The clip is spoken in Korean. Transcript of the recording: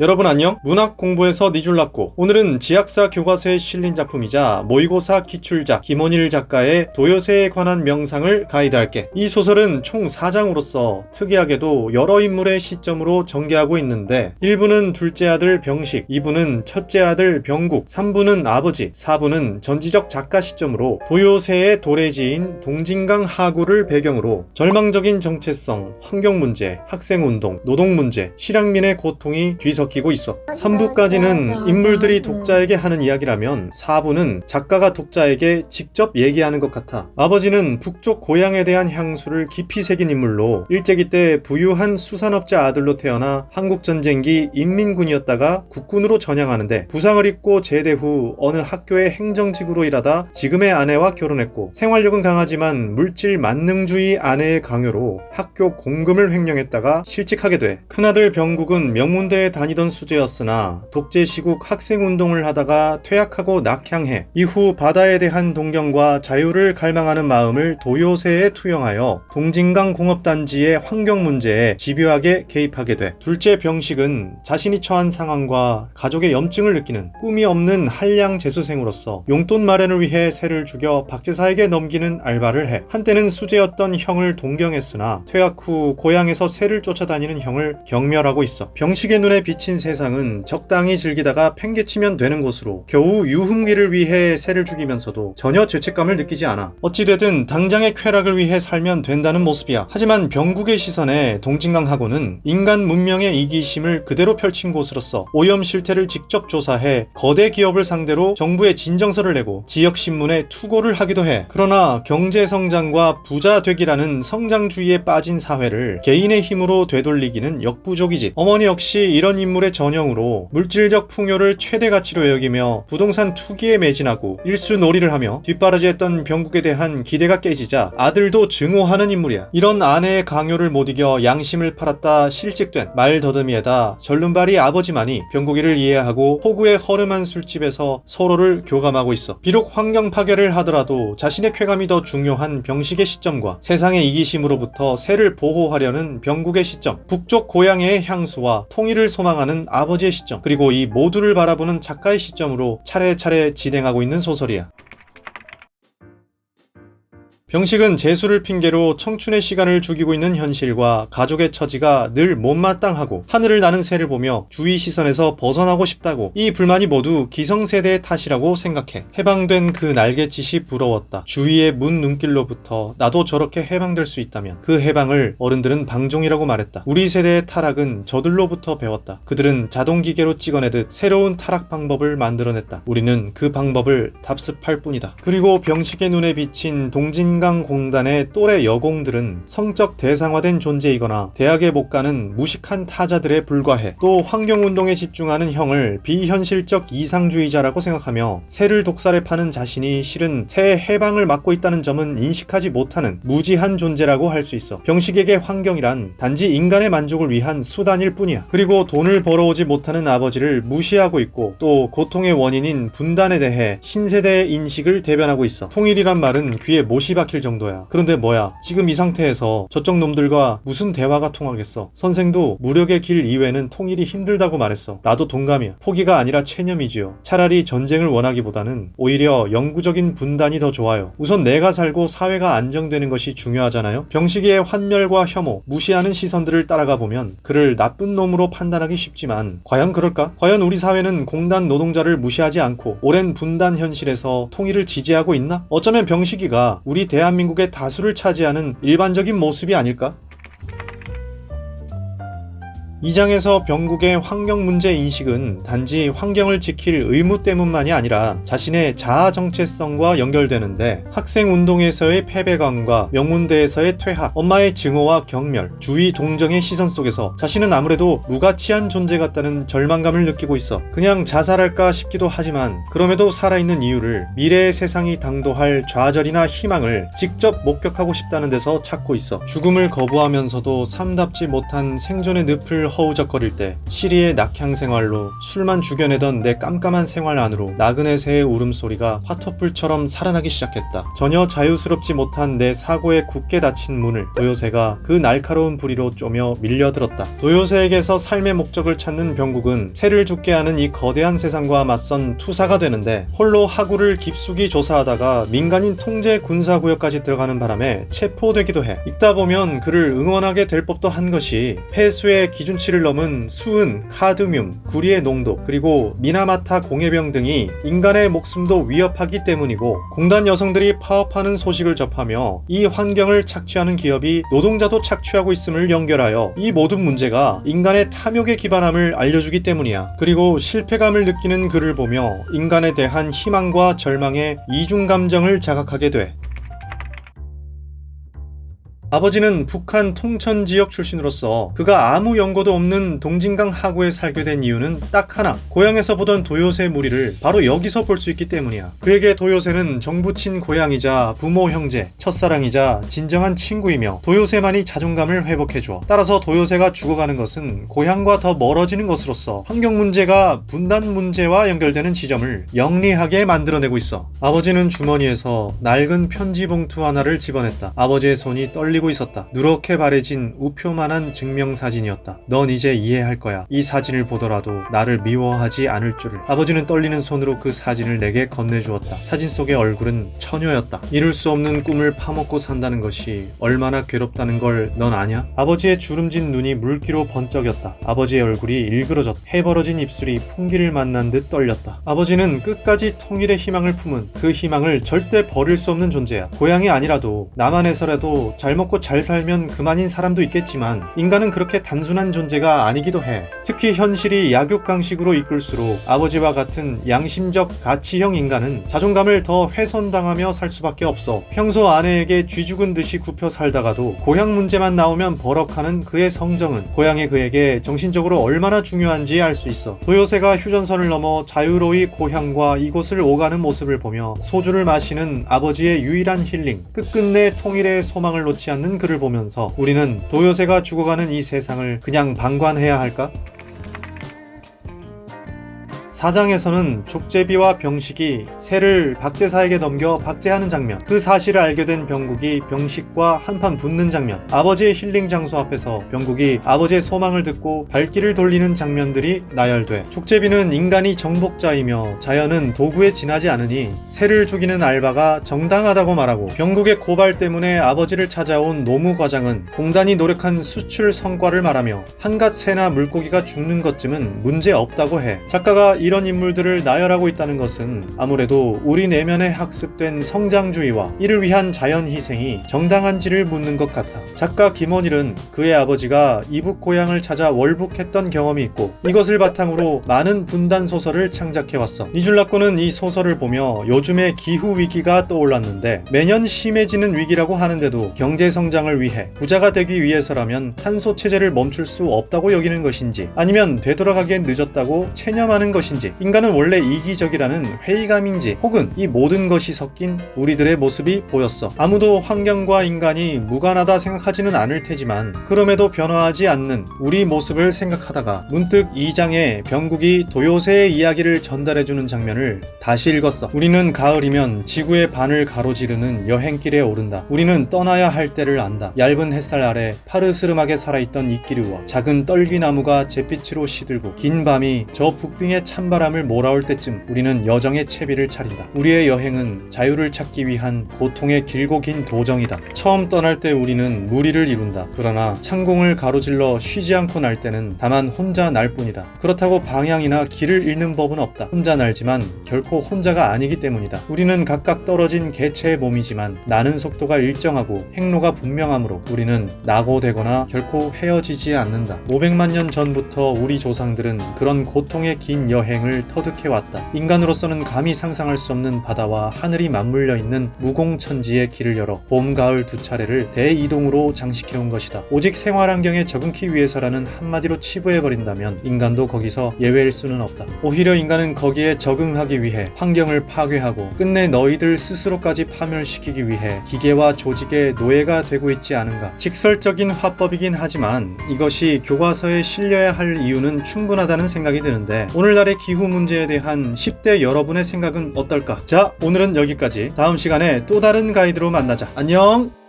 여러분 안녕? 문학 공부에서 니줄 났고 오늘은 지학사 교과서에 실린 작품이자 모의고사 기출작 김원일 작가의 도요새에 관한 명상을 가이드할게. 이 소설은 총 4장으로서 특이하게도 여러 인물의 시점으로 전개하고 있는데 1부는 둘째 아들 병식, 2부는 첫째 아들 병국, 3부는 아버지, 4부는 전지적 작가 시점으로 도요새의 도래지인 동진강 하구를 배경으로 절망적인 정체성, 환경 문제, 학생 운동, 노동 문제, 실향민의 고통이 뒤섞 이고 있어. 3부까지는 인물들이 독자에게 하는 이야기라면 4부는 작가가 독자에게 직접 얘기하는 것 같아. 아버지는 북쪽 고향에 대한 향수를 깊이 새긴 인물로 일제기 때 부유한 수산업자 아들로 태어나 한국전쟁기 인민군이었다가 국군으로 전향하는데 부상을 입고 제대 후 어느 학교의 행정직으로 일하다 지금의 아내와 결혼했고 생활력은 강하지만 물질 만능주의 아내의 강요로 학교 공금을 횡령했다가 실직하게 돼. 큰아들 병국은 명문대에 다니 던 수재였으나 독재 시국 학생 운동을 하다가 퇴학하고 낙향해 이후 바다에 대한 동경과 자유를 갈망하는 마음을 도요새에 투영하여 동진강 공업단지의 환경 문제에 집요하게 개입하게 돼. 둘째 병식은 자신이 처한 상황과 가족의 염증을 느끼는 꿈이 없는 한량 재수생으로서 용돈 마련을 위해 새를 죽여 박제사에게 넘기는 알바를 해. 한때는 수재였던 형을 동경했으나 퇴학 후 고향에서 새를 쫓아다니는 형을 경멸하고 있어. 병식의 눈에 비친 세상은 적당히 즐기다가 팽개치면 되는 곳으로 겨우 유흥미를 위해 새를 죽이면서도 전혀 죄책감을 느끼지 않아. 어찌되든 당장의 쾌락을 위해 살면 된다는 모습이야. 하지만 병국의 시선에 동진강하고는 인간 문명의 이기심을 그대로 펼친 곳으로서 오염 실태를 직접 조사해 거대 기업을 상대로 정부에 진정서를 내고 지역 신문에 투고를 하기도 해. 그러나 경제 성장과 부자 되기라는 성장주의에 빠진 사회를 개인의 힘으로 되돌리기는 역부족이지. 어머니 역시 이런 인물 의 전형으로 물질적 풍요를 최대 가치로 여기며 부동산 투기에 매진하고 일수 놀이를 하며 뒷바라지했던 병국에 대한 기대가 깨지자 아들도 증오하는 인물이야. 이런 아내의 강요를 못 이겨 양심을 팔았다 실직된 말 더듬이에다 절름발이 아버지만이 병국이를 이해하고 포구의 허름한 술집에서 서로를 교감하고 있어. 비록 환경 파괴를 하더라도 자신의 쾌감이 더 중요한 병식의 시점과 세상의 이기심으로부터 새를 보호하려는 병국의 시점, 북쪽 고향의 향수와 통일을 소망하는 아버지의 시점, 그리고 이 모두를 바라보는 작가의 시점으로 차례차례 진행하고 있는 소설이야. 병식은 재수를 핑계로 청춘의 시간을 죽이고 있는 현실과 가족의 처지가 늘 못마땅하고 하늘을 나는 새를 보며 주위 시선에서 벗어나고 싶다고 이 불만이 모두 기성세대의 탓이라고 생각해. 해방된 그 날갯짓이 부러웠다. 주위의 문 눈길로부터 나도 저렇게 해방될 수 있다면 그 해방을 어른들은 방종이라고 말했다. 우리 세대의 타락은 저들로부터 배웠다. 그들은 자동기계로 찍어내듯 새로운 타락 방법을 만들어냈다. 우리는 그 방법을 답습할 뿐이다. 그리고 병식의 눈에 비친 동진 강 공단의 또래 여공들은 성적 대상화된 존재이거나 대학에 못 가는 무식한 타자들에 불과해 또 환경운동에 집중하는 형을 비현실적 이상주의자라고 생각하며 새를 독살해 파는 자신이 실은 새의 해방을 막고 있다는 점은 인식하지 못하는 무지한 존재라고 할 수 있어 병식에게 환경이란 단지 인간의 만족을 위한 수단일 뿐이야. 그리고 돈을 벌어오지 못하는 아버지를 무시하고 있고 또 고통의 원인인 분단에 대해 신세대의 인식을 대변하고 있어. 통일이란 말은 귀에 못이 박힐 정도야. 그런데 뭐야? 지금 이 상태에서 저쪽 놈들과 무슨 대화가 통하겠어? 선생도 무력의 길 이외는 통일이 힘들다고 말했어. 나도 동감이야. 포기가 아니라 체념이지요. 차라리 전쟁을 원하기보다는 오히려 영구적인 분단이 더 좋아요. 우선 내가 살고 사회가 안정되는 것이 중요하잖아요. 병식이의 환멸과 혐오, 무시하는 시선들을 따라가 보면 그를 나쁜 놈으로 판단하기 쉽지만 과연 그럴까? 과연 우리 사회는 공단 노동자를 무시하지 않고 오랜 분단 현실에서 통일을 지지하고 있나? 어쩌면 병식이가 우리 대한민국의 다수를 차지하는 일반적인 모습이 아닐까? 이 장에서 병국의 환경 문제 인식은 단지 환경을 지킬 의무 때문만이 아니라 자신의 자아 정체성과 연결되는데 학생 운동에서의 패배감과 명문대에서의 퇴학, 엄마의 증오와 경멸, 주위 동정의 시선 속에서 자신은 아무래도 무가치한 존재 같다는 절망감을 느끼고 있어. 그냥 자살할까 싶기도 하지만 그럼에도 살아있는 이유를 미래의 세상이 당도할 좌절이나 희망을 직접 목격하고 싶다는 데서 찾고 있어. 죽음을 거부하면서도 삶답지 못한 생존의 늪을 허우적거릴 때 시리의 낙향 생활로 술만 죽여내던 내 깜깜한 생활 안으로 나그네 새의 울음소리가 화토불처럼 살아나기 시작했다. 전혀 자유스럽지 못한 내 사고에 굳게 닫힌 문을 도요새가 그 날카로운 부리로 쪼며 밀려들었다. 도요새에게서 삶의 목적을 찾는 병국은 새를 죽게 하는 이 거대한 세상과 맞선 투사가 되는데 홀로 하구를 깊숙이 조사하다가 민간인 통제 군사구역까지 들어가는 바람에 체포되기도 해. 읽다 보면 그를 응원하게 될 법도 한 것이 폐수의 기준 치를 넘은 수은, 카드뮴, 구리의 농도, 그리고 미나마타 공해병 등이 인간의 목숨도 위협하기 때문이고 공단 여성들이 파업하는 소식을 접하며 이 환경을 착취하는 기업이 노동자도 착취하고 있음을 연결하여 이 모든 문제가 인간의 탐욕에 기반함을 알려주기 때문이야. 그리고 실패감을 느끼는 그를 보며 인간에 대한 희망과 절망의 이중 감정을 자각하게 돼. 아버지는 북한 통천 지역 출신으로서 그가 아무 연고도 없는 동진강 하구에 살게 된 이유는 딱 하나. 고향에서 보던 도요새 무리를 바로 여기서 볼 수 있기 때문이야. 그에게 도요새는 정부친 고향이자 부모 형제, 첫사랑이자 진정한 친구이며 도요새만이 자존감을 회복해줘. 따라서 도요새가 죽어가는 것은 고향과 더 멀어지는 것으로서 환경 문제가 분단 문제와 연결되는 지점을 영리하게 만들어내고 있어. 아버지는 주머니에서 낡은 편지 봉투 하나를 집어냈다. 아버지의 손이 떨리고 있었다. 누렇게 바래진 우표만한 증명사진이었다. 넌 이제 이해할 거야. 이 사진을 보더라도 나를 미워하지 않을 줄을. 아버지는 떨리는 손으로 그 사진을 내게 건네주었다. 사진 속의 얼굴은 처녀였다. 이룰 수 없는 꿈을 파먹고 산다는 것이 얼마나 괴롭다는 걸 넌 아냐? 아버지의 주름진 눈이 물기로 번쩍였다. 아버지의 얼굴이 일그러졌다. 해벌어진 입술이 풍기를 만난 듯 떨렸다. 아버지는 끝까지 통일의 희망을 품은 그 희망을 절대 버릴 수 없는 존재야. 고향이 아니라도 남한에서라도 잘 먹고 잘 살면 그만인 사람도 있겠지만 인간은 그렇게 단순한 존재가 아니기도 해. 특히 현실이 약육강식으로 이끌수록 아버지와 같은 양심적 가치형 인간은 자존감을 더 훼손당하며 살 수밖에 없어. 평소 아내에게 쥐죽은 듯이 굽혀 살다가도 고향 문제만 나오면 버럭하는 그의 성정은 고향이 그에게 정신적으로 얼마나 중요한지 알 수 있어. 도요새가 휴전선을 넘어 자유로이 고향과 이곳을 오가는 모습을 보며 소주를 마시는 아버지의 유일한 힐링, 끝끝내 통일의 소망을 놓지 않는 그를 보면서 우리는 도요새가 죽어가는 이 세상을 그냥 방관해야 할까? 사장에서는 족제비와 병식이 새를 박제사에게 넘겨 박제하는 장면, 그 사실을 알게 된 병국이 병식과 한판 붙는 장면, 아버지의 힐링 장소 앞에서 병국이 아버지의 소망을 듣고 발길을 돌리는 장면들이 나열돼. 족제비는 인간이 정복자이며 자연은 도구에 지나지 않으니 새를 죽이는 알바가 정당하다고 말하고 병국의 고발 때문에 아버지를 찾아온 노무 과장은 공단이 노력한 수출 성과를 말하며 한갓 새나 물고기가 죽는 것쯤은 문제 없다고 해. 작가가 이런 인물들을 나열하고 있다는 것은 아무래도 우리 내면에 학습된 성장주의와 이를 위한 자연 희생이 정당한지를 묻는 것 같아. 작가 김원일은 그의 아버지가 이북 고향을 찾아 월북했던 경험이 있고 이것을 바탕으로 많은 분단 소설을 창작해왔어. 니줄라코는 이 소설을 보며 요즘의 기후 위기가 떠올랐는데 매년 심해지는 위기라고 하는데도 경제 성장을 위해 부자가 되기 위해서라면 탄소 체제를 멈출 수 없다고 여기는 것인지 아니면 되돌아가기엔 늦었다고 체념하는 것인지 인간은 원래 이기적이라는 회의감인지 혹은 이 모든 것이 섞인 우리들의 모습이 보였어. 아무도 환경과 인간이 무관하다 생각하지는 않을 테지만 그럼에도 변화하지 않는 우리 모습을 생각하다가 문득 2장의 병국이 도요새의 이야기를 전달해주는 장면을 다시 읽었어. 우리는 가을이면 지구의 반을 가로지르는 여행길에 오른다. 우리는 떠나야 할 때를 안다. 얇은 햇살 아래 파르스름하게 살아있던 이끼류와 작은 떨기나무가 잿빛으로 시들고 긴 밤이 저 북빙의 찬바람을 몰아올 때쯤 우리는 여정의 채비를 차린다. 우리의 여행은 자유를 찾기 위한 고통의 길고 긴 도정이다. 처음 떠날 때 우리는 무리를 이룬다. 그러나 창공을 가로질러 쉬지 않고 날 때는 다만 혼자 날 뿐이다. 그렇다고 방향이나 길을 잃는 법은 없다. 혼자 날지만 결코 혼자가 아니기 때문이다. 우리는 각각 떨어진 개체의 몸이지만 나는 속도가 일정하고 행로가 분명하므로 우리는 낙오되거나 결코 헤어지지 않는다. 500만 년 전부터 우리 조상들은 그런 고통의 긴 여행 여행을 터득해 왔다. 인간으로서는 감히 상상할 수 없는 바다와 하늘이 맞물려 있는 무공천지의 길을 열어 봄, 가을 두 차례를 대이동으로 장식해 온 것이다. 오직 생활 환경에 적응키 위해서라는 한마디로 치부해 버린다면 인간도 거기서 예외일 수는 없다. 오히려 인간은 거기에 적응하기 위해 환경을 파괴하고 끝내 너희들 스스로까지 파멸시키기 위해 기계와 조직의 노예가 되고 있지 않은가. 직설적인 화법이긴 하지만 이것이 교과서에 실려야 할 이유는 충분하다는 생각이 드는데 오늘날의 기후 문제에 대한 10대 여러분의 생각은 어떨까? 자, 오늘은 여기까지. 다음 시간에 또 다른 가이드로 만나자. 안녕!